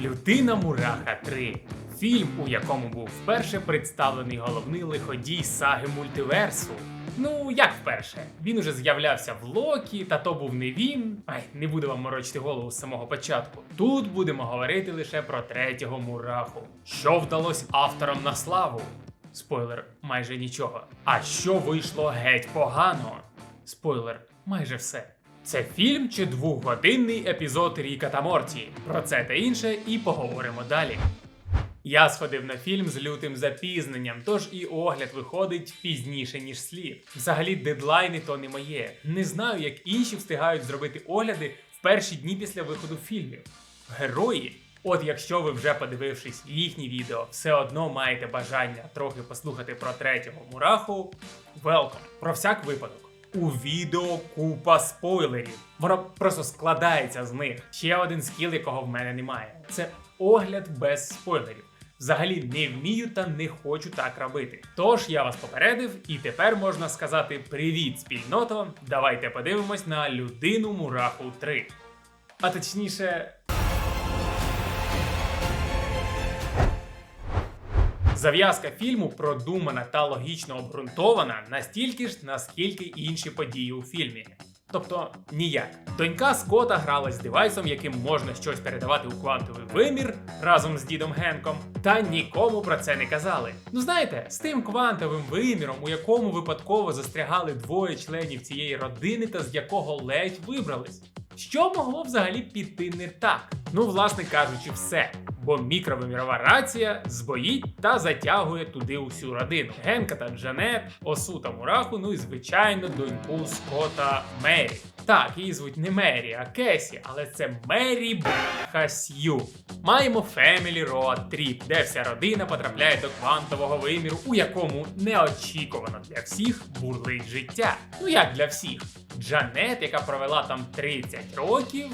Людина Мураха 3. Фільм, у якому був вперше представлений головний лиходій саги мультиверсу. Ну, як вперше? Він уже з'являвся в Локі, та то був не він. Ай, не буду вам морочити голову з самого початку. Тут будемо говорити лише про третього мураху. Що вдалося авторам на славу? Спойлер, майже нічого. А що вийшло геть погано? Спойлер, майже все. Це фільм чи двохгодинний епізод Ріка та Морті. Про це та інше і поговоримо далі. Я сходив на фільм з лютим запізненням, тож і огляд виходить пізніше, ніж слід. Взагалі, дедлайни то не моє. Не знаю, як інші встигають зробити огляди в перші дні після виходу фільмів. Герої. От якщо ви вже подивившись їхні відео, все одно маєте бажання трохи послухати про третього мураху. Велком. Про всяк випадок. У відео купа спойлерів. Воно просто складається з них. Ще один скіл, якого в мене немає. Це огляд без спойлерів. Взагалі не вмію та не хочу так робити. Тож я вас попередив, і тепер можна сказати привіт, спільното. Давайте подивимось на людину Мураху 3. А точніше. Зав'язка фільму продумана та логічно обґрунтована настільки ж, наскільки інші події у фільмі. Тобто ніяк. Донька Скота гралась з девайсом, яким можна щось передавати у квантовий вимір разом з дідом Генком, та нікому про це не казали. Ну знаєте, з тим квантовим виміром, у якому випадково застрягали двоє членів цієї родини, та з якого ледь вибрались. Що могло взагалі піти не так? Ну, власне кажучи, все. Бо мікровимірова рація збоїть та затягує туди усю родину. Генка та Джанет, Осу та Мураху, ну і звичайно доньку Скота Мері. Так, її звуть не Мері, а Кесі, але це Мері Бляха Сью. Маємо Family Road Trip, де вся родина потрапляє до квантового виміру, у якому неочікувано для всіх бурлить життя. Ну як для всіх? Джанет, яка провела там 30 років,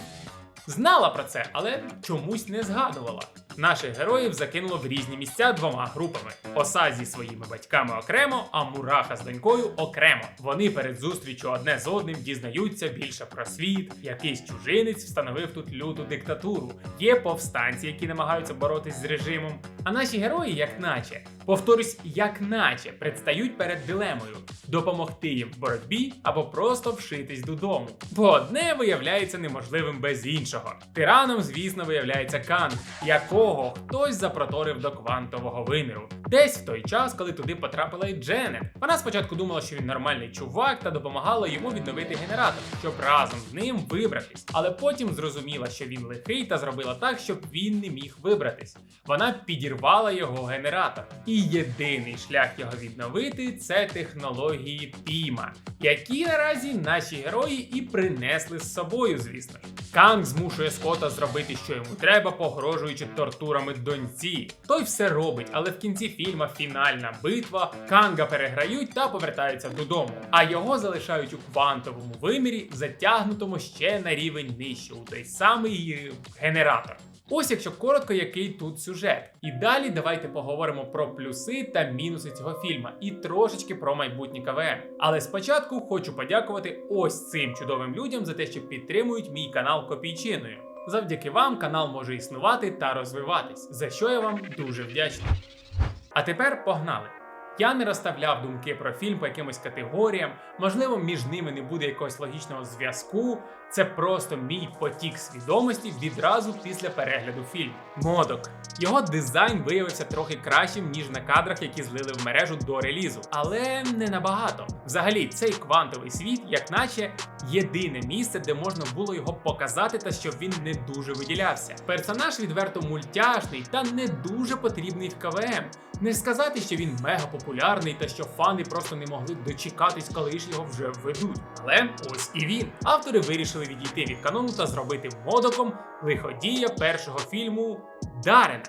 знала про це, але чомусь не згадувала. Наших героїв закинуло в різні місця двома групами: Оса зі своїми батьками окремо, а Мураха з донькою окремо. Вони перед зустрічю одне з одним дізнаються більше про світ. Якийсь чужинець встановив тут люту диктатуру. Є повстанці, які намагаються боротись з режимом. А наші герої, як наче, повторюсь, як наче, предстають перед дилемою: допомогти їм в боротьбі або просто вшитись додому. Бо одне виявляється неможливим без іншого. Тираном, звісно, виявляється Канг, якого хтось запроторив до квантового виміру. Десь в той час, коли туди потрапила і Дженет. Вона спочатку думала, що він нормальний чувак, та допомагала йому відновити генератор, щоб разом з ним вибратись. Але потім зрозуміла, що він лихий, та зробила так, щоб він не міг вибратись. Вона підірвала його генератор. І єдиний шлях його відновити це технології Піма, які наразі наші герої і принесли з собою, звісно ж. Канг змушує Скота зробити, що йому треба, погрожуючи тортурами доньці. Той все робить, але в кінці фільма фінальна битва, Канга переграють та повертаються додому, а його залишають у квантовому вимірі, затягнутому ще на рівень нижче у той самий е, генератор. Ось якщо коротко, який тут сюжет. І далі давайте поговоримо про плюси та мінуси цього фільма і трошечки про майбутнє КВМ. Але спочатку хочу подякувати ось цим чудовим людям за те, що підтримують мій канал Копійчиною. Завдяки вам канал може існувати та розвиватись, за що я вам дуже вдячний. А тепер погнали! Я не розставляв думки про фільм по якимось категоріям, можливо, між ними не буде якогось логічного зв'язку. Це просто мій потік свідомості відразу після перегляду фільму. Модок. Його дизайн виявився трохи кращим, ніж на кадрах, які злили в мережу до релізу, але не набагато. Взагалі, цей квантовий світ, як наче єдине місце, де можна було його показати, та щоб він не дуже виділявся. Персонаж відверто мультяшний та не дуже потрібний в КВМ. Не сказати, що він мега популярний та що фани просто не могли дочекатись, коли ж його вже введуть. Але ось і він. Автори вирішили відійти від канону та зробити модоком лиходія першого фільму Дарена.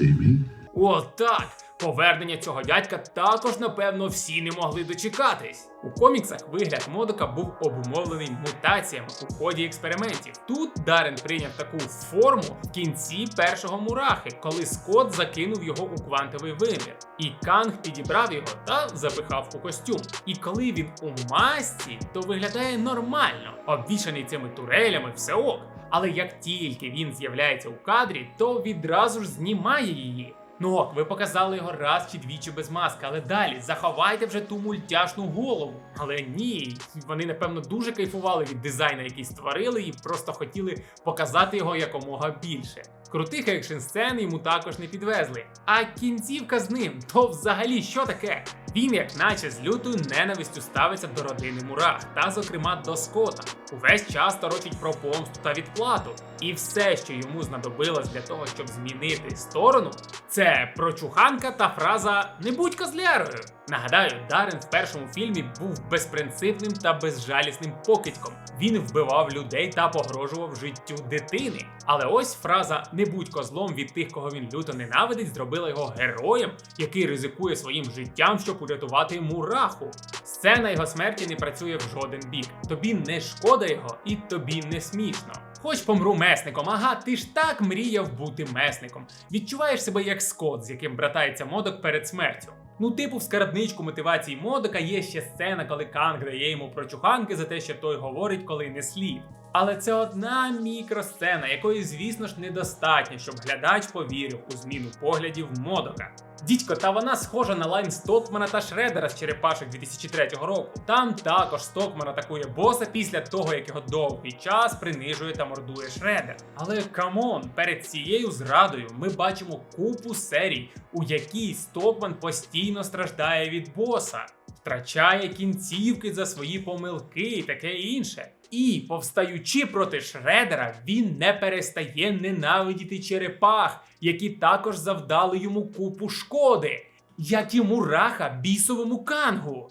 Me. Отак! Повернення цього дядька також, напевно, всі не могли дочекатись. У коміксах вигляд модока був обумовлений мутаціями у ході експериментів. Тут Дарен прийняв таку форму в кінці першого мурахи, коли Скотт закинув його у квантовий вимір. І Канг підібрав його та запихав у костюм. І коли він у масці, то виглядає нормально, обвішаний цими турелями, все ок. Але як тільки він з'являється у кадрі, то відразу ж знімає її. Ну ок, ви показали його раз чи двічі без маски, але далі заховайте вже ту мультяшну голову. Але ні, вони напевно дуже кайфували від дизайну, який створили, і просто хотіли показати його якомога більше. Крутих екшн сцен йому також не підвезли. А кінцівка з ним то взагалі що таке? Він, як наче з лютою ненавистю ставиться до родини Мурах, та зокрема до Скота. Увесь час торочить про помсту та відплату. І все, що йому знадобилось для того, щоб змінити сторону, це прочуханка та фраза Не будь козлярою. Нагадаю, Дарен в першому фільмі був безпринципним та безжалісним покидьком. Він вбивав людей та погрожував життю дитини. Але ось фраза Не будь козлом від тих, кого він люто ненавидить, зробила його героєм, який ризикує своїм життям, щоб урятувати мураху. Сцена його смерті не працює в жоден бік. Тобі не шкода його, і тобі не смішно. Хоч помру месником, ага, ти ж так мріяв бути месником. Відчуваєш себе як скот, з яким братається модок перед смертю. Ну, типу, в скарбничку мотивації модока є ще сцена, коли Канг дає йому прочуханки за те, що той говорить, коли не слів. Але це одна мікросцена, якої, звісно ж, недостатньо, щоб глядач повірив у зміну поглядів модока. Дідько, та вона схожа на лайн Стокмана та Шредера з черепашок 2003 року. Там також Стокман атакує боса після того, як його довгий час принижує та мордує Шредер. Але камон, перед цією зрадою ми бачимо купу серій, у якій Стокман постійно страждає від боса, втрачає кінцівки за свої помилки і таке інше. І, повстаючи проти Шредера, він не перестає ненавидіти черепах, які також завдали йому купу шкоди, як і мураха бісовому кангу.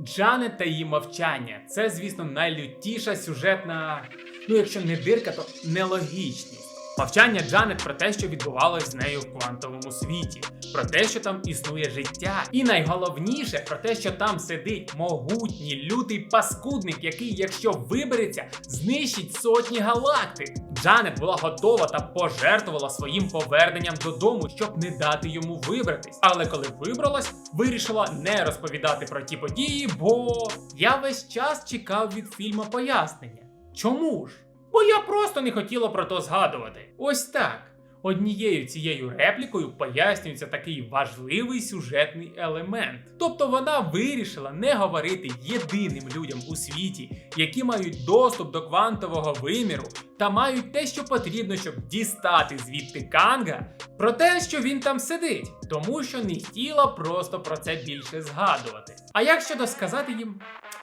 Джанет та її мовчання це, звісно, найлютіша сюжетна, ну якщо не дирка, то нелогічність. Мовчання Джанет про те, що відбувалось з нею в квантовому світі, про те, що там існує життя, і найголовніше про те, що там сидить могутній лютий паскудник, який, якщо вибереться, знищить сотні галактик. Джанет була готова та пожертвувала своїм поверненням додому, щоб не дати йому вибратись. Але коли вибралась, вирішила не розповідати про ті події, бо я весь час чекав від фільму пояснення. Чому ж? Бо я просто не хотіла про то згадувати. Ось так. Однією цією реплікою пояснюється такий важливий сюжетний елемент. Тобто вона вирішила не говорити єдиним людям у світі, які мають доступ до квантового виміру та мають те, що потрібно, щоб дістати звідти Канга, про те, що він там сидить, тому що не хотіла просто про це більше згадувати. А як щодо сказати їм,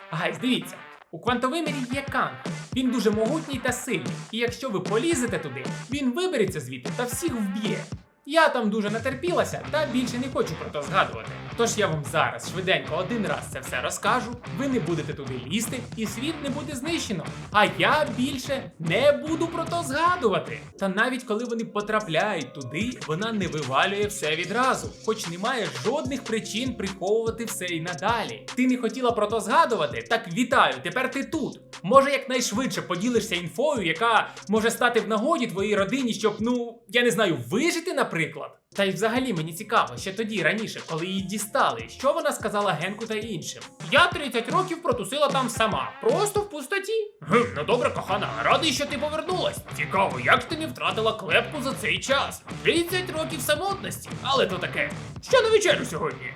гайз, дивіться. У квантовимірі є Кан. Він дуже могутній та сильний, і якщо ви полізете туди, він вибереться звідти та всіх вб'є. Я там дуже натерпілася та більше не хочу про то згадувати. Тож я вам зараз швиденько один раз це все розкажу, ви не будете туди лізти, і світ не буде знищено. А я більше не буду про то згадувати. Та навіть коли вони потрапляють туди, вона не вивалює все відразу, хоч немає жодних причин приховувати все і надалі. Ти не хотіла про то згадувати? Так вітаю, тепер ти тут. Може, якнайшвидше поділишся інфою, яка може стати в нагоді твоїй родині, щоб, ну, я не знаю, вижити, наприклад. Та й взагалі мені цікаво, ще тоді раніше, коли її дістали, що вона сказала Генку та іншим. Я 30 років протусила там сама, просто в пустоті. Гм, ну добре, кохана, радий, що ти повернулась. Цікаво, як ти не втратила клепку за цей час. 30 років самотності, але то таке. Що на вечерю сьогодні?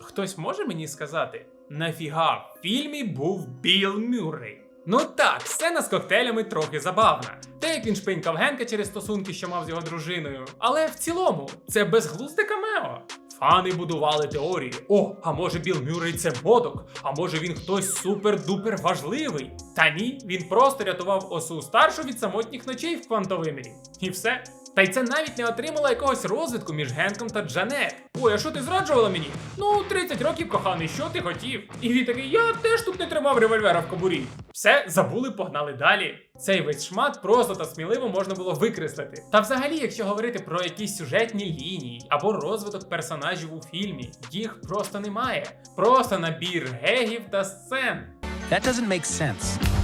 Хтось може мені сказати, нафіга в фільмі був Біл Мюррей? Ну так, сцена з коктейлями трохи забавна. Те, як він шпинькав Генка через стосунки, що мав з його дружиною. Але в цілому це безглузде камео. Фани будували теорії. О, а може Біл Мюррей це модок, а може він хтось супер-дупер важливий. Та ні, він просто рятував осу старшу від самотніх ночей в квантовимірі. І все. Та й це навіть не отримало якогось розвитку між Генком та Джанет. Ой, а що ти зраджувала мені? Ну, 30 років, коханий, що ти хотів? І він такий, я теж тут не тримав револьвера в кобурі. Все, забули, погнали далі. Цей весь шмат просто та сміливо можна було викреслити. Та взагалі, якщо говорити про якісь сюжетні лінії або розвиток персонажів у фільмі, їх просто немає. Просто набір гегів та сцен. That doesn't make sense.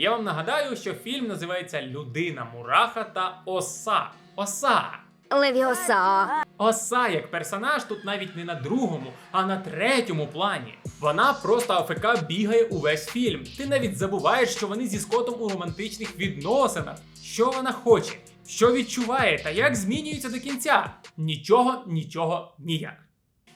Я вам нагадаю, що фільм називається Людина Мураха та Оса. Оса. Левіоса. Оса як персонаж тут навіть не на другому, а на третьому плані. Вона просто АФК бігає увесь фільм. Ти навіть забуваєш, що вони зі Скотом у романтичних відносинах. Що вона хоче, що відчуває та як змінюється до кінця. Нічого, нічого, ніяк.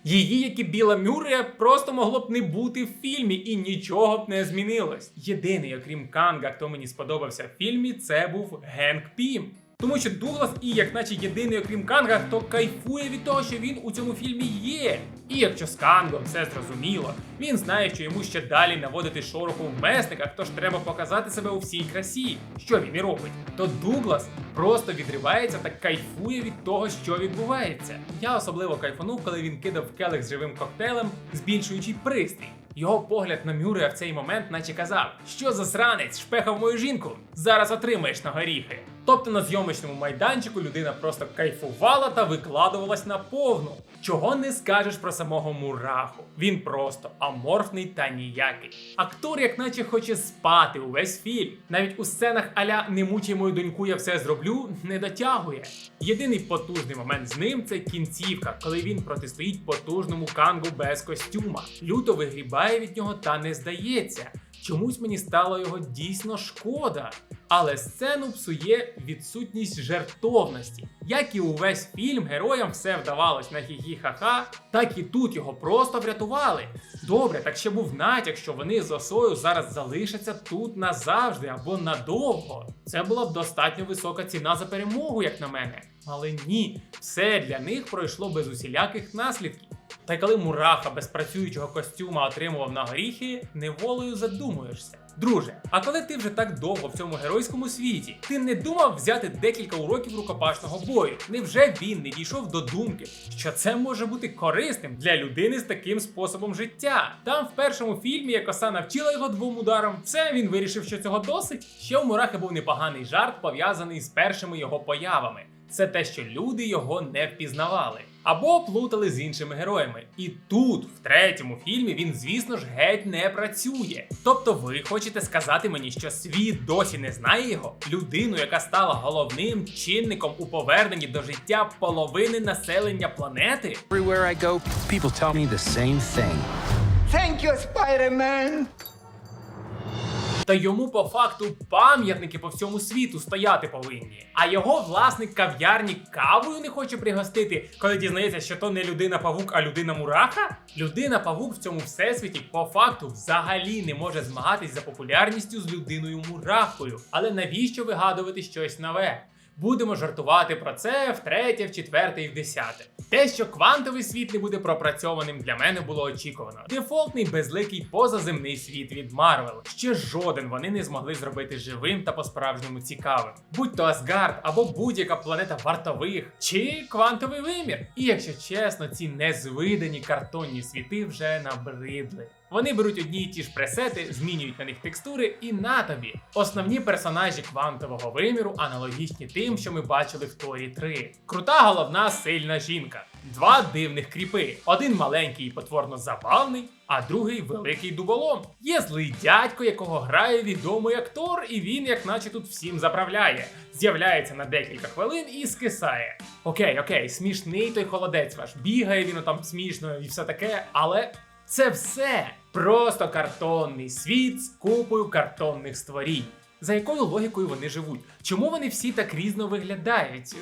Її, як і Біла Мюррея, просто могло б не бути в фільмі і нічого б не змінилось. Єдиний, окрім Канга, хто мені сподобався в фільмі, це був Генк Пім. Тому що Дуглас і як наче єдиний, окрім Канга, хто кайфує від того, що він у цьому фільмі є. І якщо з Кангом все зрозуміло, він знає, що йому ще далі наводити шороху в месниках, тож треба показати себе у всій красі, що він і робить. То Дуглас просто відривається та кайфує від того, що відбувається. Я особливо кайфанув, коли він кидав келих з живим коктейлем, збільшуючи пристрій. Його погляд на Мюррея в цей момент, наче казав, що за сранець шпехав мою жінку, зараз отримаєш на горіхи. Тобто на зйомочному майданчику людина просто кайфувала та викладувалась на повну. Чого не скажеш про самого Мураху. Він просто аморфний та ніякий. Актор, як наче хоче спати увесь фільм. Навіть у сценах аля не мучай мою доньку, я все зроблю, не дотягує. Єдиний потужний момент з ним це кінцівка, коли він протистоїть потужному кангу без костюма. Люто вигрібає від нього та не здається. Чомусь мені стало його дійсно шкода. Але сцену псує відсутність жертовності. Як і увесь фільм, героям все вдавалось на хі-хі-ха-ха, так і тут його просто врятували. Добре, так ще був натяк, що вони з осою зараз залишаться тут назавжди або надовго. Це була б достатньо висока ціна за перемогу, як на мене. Але ні, все для них пройшло без усіляких наслідків. Та й коли мураха без працюючого костюма отримував на горіхи, неволею задумуєшся. Друже, а коли ти вже так довго в цьому геройському світі, ти не думав взяти декілька уроків рукопашного бою? Невже він не дійшов до думки, що це може бути корисним для людини з таким способом життя? Там в першому фільмі, як оса навчила його двом ударам, все він вирішив, що цього досить. Ще у Мурахи був непоганий жарт, пов'язаний з першими його появами. Це те, що люди його не впізнавали або плутали з іншими героями. І тут, в третьому фільмі, він, звісно ж, геть не працює. Тобто, ви хочете сказати мені, що світ досі не знає його? Людину, яка стала головним чинником у поверненні до життя половини населення планети? Everywhere I go, people tell me the same thing. Thank you, Spider-Man! Та йому по факту пам'ятники по всьому світу стояти повинні. А його власник кав'ярні кавою не хоче пригостити, коли дізнається, що то не людина павук, а людина мураха. Людина павук в цьому всесвіті по факту взагалі не може змагатись за популярністю з людиною мурахою. Але навіщо вигадувати щось нове? Будемо жартувати про це втретє, в четверте і в десяте. Те, що квантовий світ не буде пропрацьованим, для мене було очікувано. Дефолтний безликий позаземний світ від Марвел. Ще жоден вони не змогли зробити живим та по-справжньому цікавим. Будь то Асгард або будь-яка планета вартових чи квантовий вимір. І якщо чесно, ці незвидані картонні світи вже набридли. Вони беруть одні й ті ж пресети, змінюють на них текстури, і на тобі. Основні персонажі квантового виміру аналогічні тим, що ми бачили в Торі 3. Крута головна сильна жінка. Два дивних кріпи. Один маленький і потворно забавний, а другий великий дуболом. Є злий дядько, якого грає відомий актор, і він, як наче тут всім заправляє. З'являється на декілька хвилин і скисає. Окей, окей, смішний той холодець ваш. Бігає він там смішно і все таке, але це все просто картонний світ з купою картонних створінь. За якою логікою вони живуть? Чому вони всі так різно виглядають?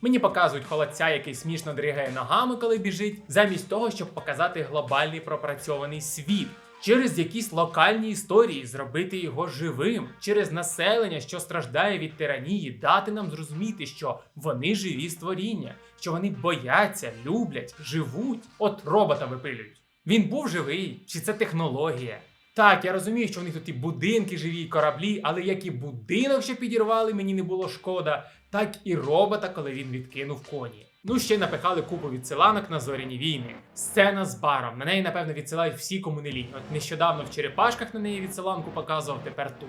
Мені показують холодця, який смішно дригає ногами, коли біжить, замість того, щоб показати глобальний пропрацьований світ. Через якісь локальні історії зробити його живим, через населення, що страждає від тиранії, дати нам зрозуміти, що вони живі створіння, що вони бояться, люблять, живуть. От робота випилюють. Він був живий, чи це технологія? Так, я розумію, що в них тут і будинки живі, і кораблі, але як і будинок, що підірвали, мені не було шкода, так і робота, коли він відкинув коні. Ну, ще напихали купу відсиланок на зоряні війни. Сцена з баром. На неї, напевно, відсилають всі кому. От нещодавно в черепашках на неї відсиланку показував, тепер тут.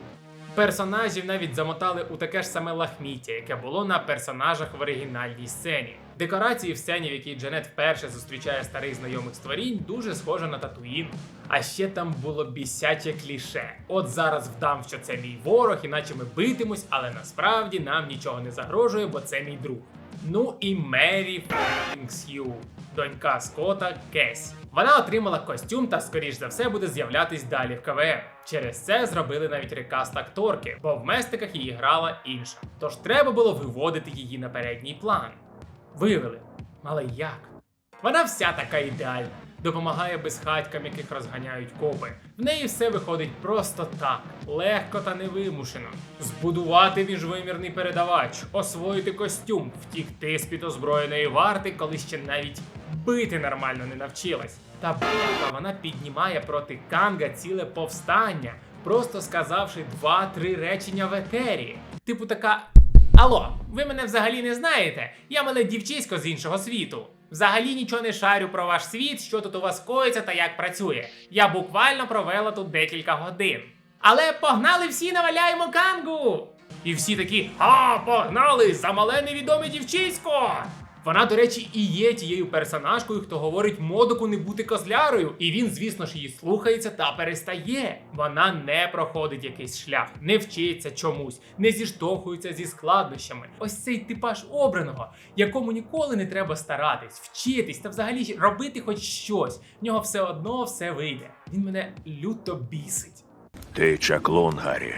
Персонажів навіть замотали у таке ж саме лахміття, яке було на персонажах в оригінальній сцені. Декорації в сцені, в якій Джанет вперше зустрічає старих знайомих створінь, дуже схожа на Татуїн. А ще там було бісяче кліше. От зараз вдам, що це мій ворог, іначе ми битимось, але насправді нам нічого не загрожує, бо це мій друг. Ну і Мері Ф***інг Сью, донька Скота Кесі. Вона отримала костюм та, скоріш за все, буде з'являтись далі в КВМ. Через це зробили навіть рекаст акторки, бо в местиках її грала інша. Тож треба було виводити її на передній план. Вивели. Але як? Вона вся така ідеальна. Допомагає безхатькам, яких розганяють копи. В неї все виходить просто так, легко та невимушено. Збудувати міжвимірний передавач, освоїти костюм, втікти з-під озброєної варти, коли ще навіть бити нормально не навчилась. Та бляха, вона піднімає проти Канга ціле повстання, просто сказавши два-три речення в етері. Типу така. Алло, ви мене взагалі не знаєте? Я мале дівчисько з іншого світу. Взагалі нічого не шарю про ваш світ, що тут у вас коїться та як працює. Я буквально провела тут декілька годин. Але погнали всі наваляємо кангу! І всі такі: А, погнали! За мале невідоме дівчисько! Вона, до речі, і є тією персонажкою, хто говорить модоку не бути козлярою, і він, звісно ж, її слухається та перестає. Вона не проходить якийсь шлях, не вчиться чомусь, не зіштовхується зі складнощами. Ось цей типаж обраного, якому ніколи не треба старатись, вчитись та взагалі робити хоч щось. В нього все одно все вийде. Він мене люто бісить. Ти чаклун, Гаррі.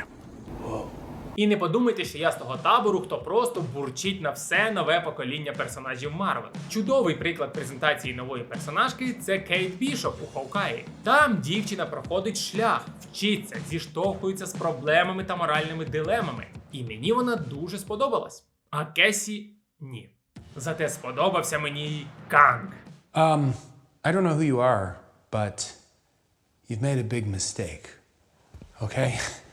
І не подумайте, що я з того табору, хто просто бурчить на все нове покоління персонажів Марвел. Чудовий приклад презентації нової персонажки це Кейт Бішоп у Хоукаї. Там дівчина проходить шлях, вчиться, зіштовхується з проблемами та моральними дилемами. І мені вона дуже сподобалась. А Кесі ні. Зате сподобався мені Канг. Um, I don't know who you are, but you've made a big mistake. Okay?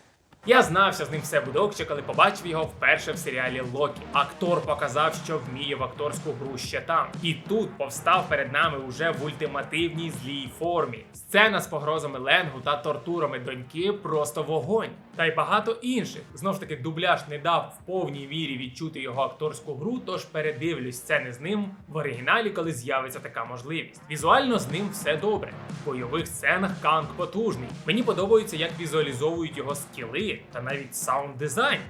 Я знав, що з ним все буде окче, коли побачив його вперше в серіалі Локі. Актор показав, що вміє в акторську гру ще там. І тут повстав перед нами уже в ультимативній злій формі. Сцена з погрозами Ленгу та тортурами доньки просто вогонь. Та й багато інших. Знов ж таки, дубляж не дав в повній мірі відчути його акторську гру, тож передивлюсь сцени з ним в оригіналі, коли з'явиться така можливість. Візуально з ним все добре. В бойових сценах Канг потужний. Мені подобається, як візуалізовують його скіли та навіть саунд дизайн.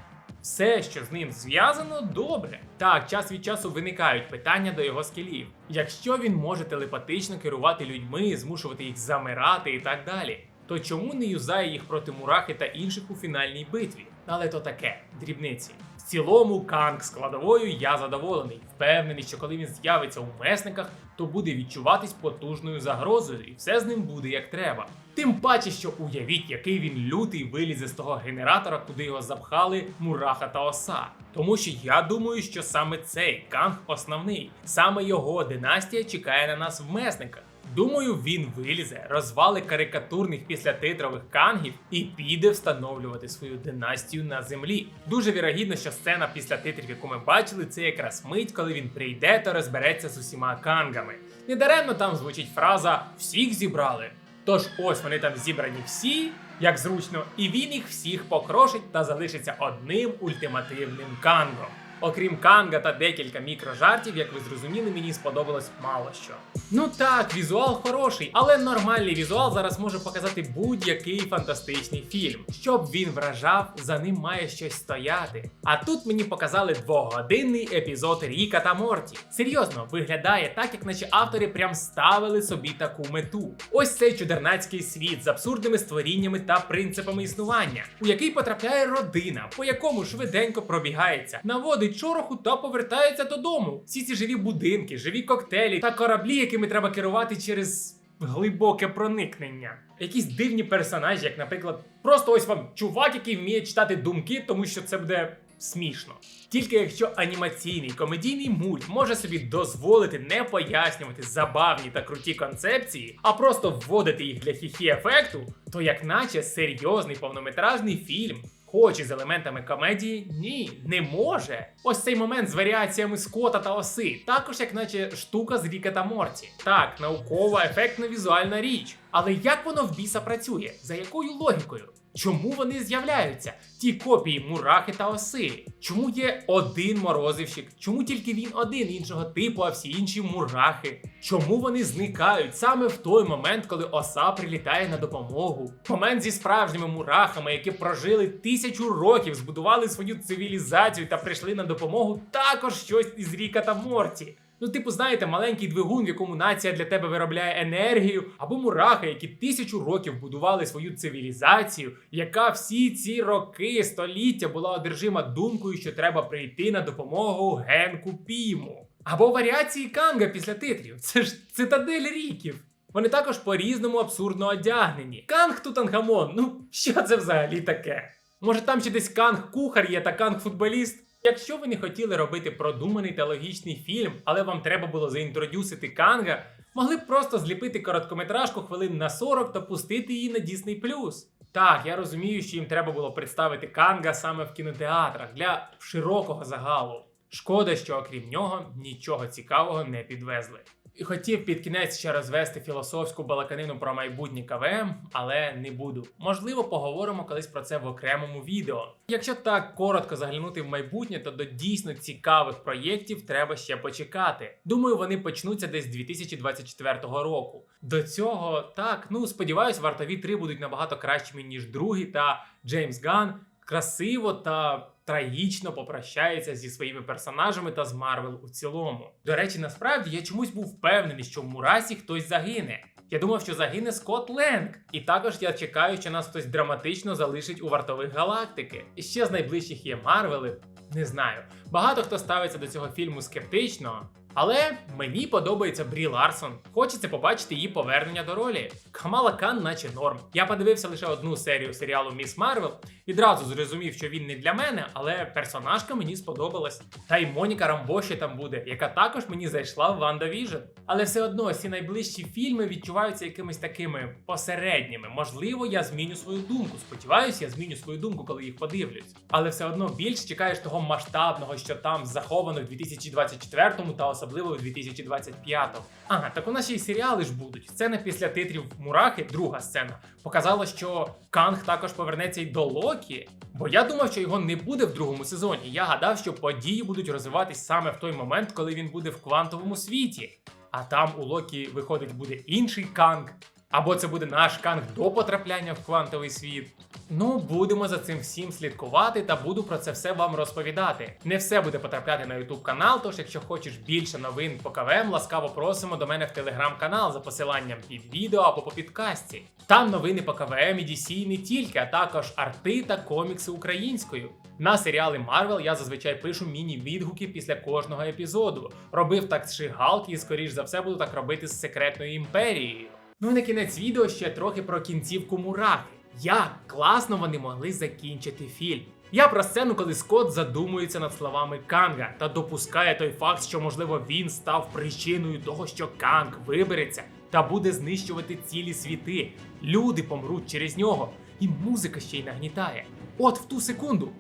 Все, що з ним зв'язано, добре. Так, час від часу виникають питання до його скілів. Якщо він може телепатично керувати людьми, змушувати їх замирати і так далі, то чому не юзає їх проти мурахи та інших у фінальній битві? Але то таке, дрібниці. Цілому, Канг складовою я задоволений. Впевнений, що коли він з'явиться у месниках, то буде відчуватись потужною загрозою, і все з ним буде як треба. Тим паче, що уявіть, який він лютий вилізе з того генератора, куди його запхали мураха та оса. Тому що я думаю, що саме цей Канг основний, саме його династія чекає на нас в месниках. Думаю, він вилізе, розвали карикатурних післятитрових кангів і піде встановлювати свою династію на землі. Дуже вірогідно, що сцена після титрів, яку ми бачили, це якраз мить, коли він прийде та розбереться з усіма кангами. Недаремно там звучить фраза всіх зібрали. Тож ось вони там зібрані всі, як зручно, і він їх всіх покрошить та залишиться одним ультимативним кангом. Окрім канга та декілька мікрожартів, як ви зрозуміли, мені сподобалось мало що. Ну так, візуал хороший, але нормальний візуал зараз може показати будь-який фантастичний фільм. Щоб він вражав, за ним має щось стояти. А тут мені показали двогодинний епізод Ріка та Морті. Серйозно, виглядає так, як наче автори прям ставили собі таку мету. Ось цей чудернацький світ з абсурдними створіннями та принципами існування, у який потрапляє родина, по якому швиденько пробігається, наводить шороху та повертається додому. Всі ці живі будинки, живі коктейлі та кораблі, якими треба керувати через глибоке проникнення. Якісь дивні персонажі, як, наприклад, просто ось вам чувак, який вміє читати думки, тому що це буде. Смішно. Тільки якщо анімаційний комедійний мульт може собі дозволити не пояснювати забавні та круті концепції, а просто вводити їх для хіхі ефекту, то як наче серйозний повнометражний фільм, хоч і з елементами комедії, ні, не може. Ось цей момент з варіаціями Скота та оси, також як наче штука з Ріка та Морті. Так, наукова, ефектно візуальна річ. Але як воно в біса працює? За якою логікою? Чому вони з'являються? Ті копії мурахи та оси. Чому є один морозивщик? Чому тільки він один іншого типу, а всі інші мурахи? Чому вони зникають саме в той момент, коли оса прилітає на допомогу? Момент зі справжніми мурахами, які прожили тисячу років, збудували свою цивілізацію та прийшли на допомогу, також щось із Ріка та Морті. Ну, типу, знаєте, маленький двигун, в якому нація для тебе виробляє енергію, або мурахи, які тисячу років будували свою цивілізацію, яка всі ці роки, століття була одержима думкою, що треба прийти на допомогу Генку Піму. Або варіації Канга після титрів. Це ж цитадель ріків. Вони також по-різному абсурдно одягнені. Канг Тутанхамон, ну що це взагалі таке? Може там ще десь Канг кухар є та Канг футболіст? Якщо ви не хотіли робити продуманий та логічний фільм, але вам треба було заінтродюсити Канга, могли б просто зліпити короткометражку хвилин на 40 та пустити її на Disney+. Так, я розумію, що їм треба було представити Канга саме в кінотеатрах для широкого загалу. Шкода, що окрім нього нічого цікавого не підвезли. І хотів під кінець ще розвести філософську балаканину про майбутнє КВМ, але не буду. Можливо, поговоримо колись про це в окремому відео. Якщо так коротко заглянути в майбутнє, то до дійсно цікавих проєктів треба ще почекати. Думаю, вони почнуться десь 2024 року. До цього так, ну сподіваюсь, вартові 3 будуть набагато кращими, ніж другий, та Джеймс Ган красиво та трагічно попрощається зі своїми персонажами та з Марвел у цілому. До речі, насправді я чомусь був впевнений, що в Мурасі хтось загине. Я думав, що загине Скотт Ленг. І також я чекаю, що нас хтось драматично залишить у вартових галактики. І ще з найближчих є Марвели. Не знаю. Багато хто ставиться до цього фільму скептично. Але мені подобається Брі Ларсон. Хочеться побачити її повернення до ролі. Камала Кан, наче норм. Я подивився лише одну серію серіалу Міс Марвел. Відразу зрозумів, що він не для мене, але персонажка мені сподобалась. Та й Моніка Рамбо там буде, яка також мені зайшла в Ванда Віжн. Але все одно ці найближчі фільми відчуваються якимись такими посередніми. Можливо, я зміню свою думку. Сподіваюсь, я зміню свою думку, коли їх подивлюсь. Але все одно більш чекаєш того масштабного, що там заховано в 2024 та особливо в 2025. Ага, так у нас ще й серіали ж будуть. Сцена після титрів Мурахи, друга сцена, показала, що Канг також повернеться й до Локі. Бо я думав, що його не буде в другому сезоні. Я гадав, що події будуть розвиватись саме в той момент, коли він буде в квантовому світі. А там у Локі виходить буде інший Канг. Або це буде наш Канг до потрапляння в квантовий світ. Ну, будемо за цим всім слідкувати та буду про це все вам розповідати. Не все буде потрапляти на YouTube канал, тож якщо хочеш більше новин по КВМ, ласкаво просимо до мене в телеграм-канал за посиланням під відео або по підкасті. Там новини по КВМ і DC не тільки, а також арти та комікси українською. На серіали Марвел я зазвичай пишу міні-відгуки після кожного епізоду. Робив так з Шигалки і скоріш за все буду так робити з секретною імперією. Ну і на кінець відео ще трохи про кінцівку Мурахи. Як класно вони могли закінчити фільм. Я про сцену, коли Скотт задумується над словами Канга та допускає той факт, що можливо він став причиною того, що Канг вибереться та буде знищувати цілі світи. Люди помруть через нього, і музика ще й нагнітає. От в ту секунду.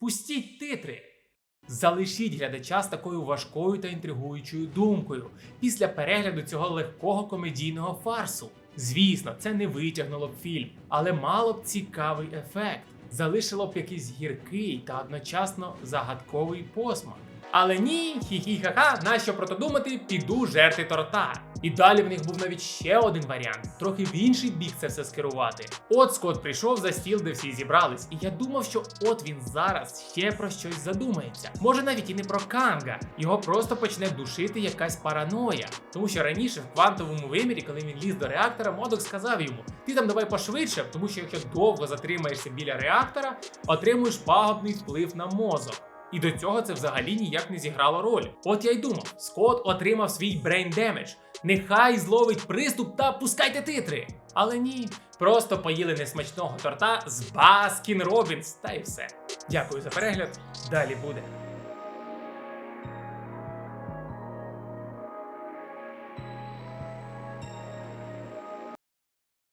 Пустіть титри. Залишіть глядача з такою важкою та інтригуючою думкою після перегляду цього легкого комедійного фарсу. Звісно, це не витягнуло б фільм, але мало б цікавий ефект, залишило б якийсь гіркий та одночасно загадковий посмак. Але ні, хі-хі-ха-ха, нащо про то думати, піду жерти торта. І далі в них був навіть ще один варіант, трохи в інший бік це все скерувати. От Скотт прийшов за стіл, де всі зібрались, і я думав, що от він зараз ще про щось задумається. Може навіть і не про Канга, його просто почне душити якась параноя. Тому що раніше в квантовому вимірі, коли він ліз до реактора, модок сказав йому: ти там давай пошвидше, тому що якщо довго затримаєшся біля реактора, отримуєш пагубний вплив на мозок. І до цього це взагалі ніяк не зіграло роль. От я й думав, Скотт отримав свій brain damage. Нехай зловить приступ та пускайте титри. Але ні, просто поїли несмачного торта з Баскін Робінс та й все. Дякую за перегляд. Далі буде.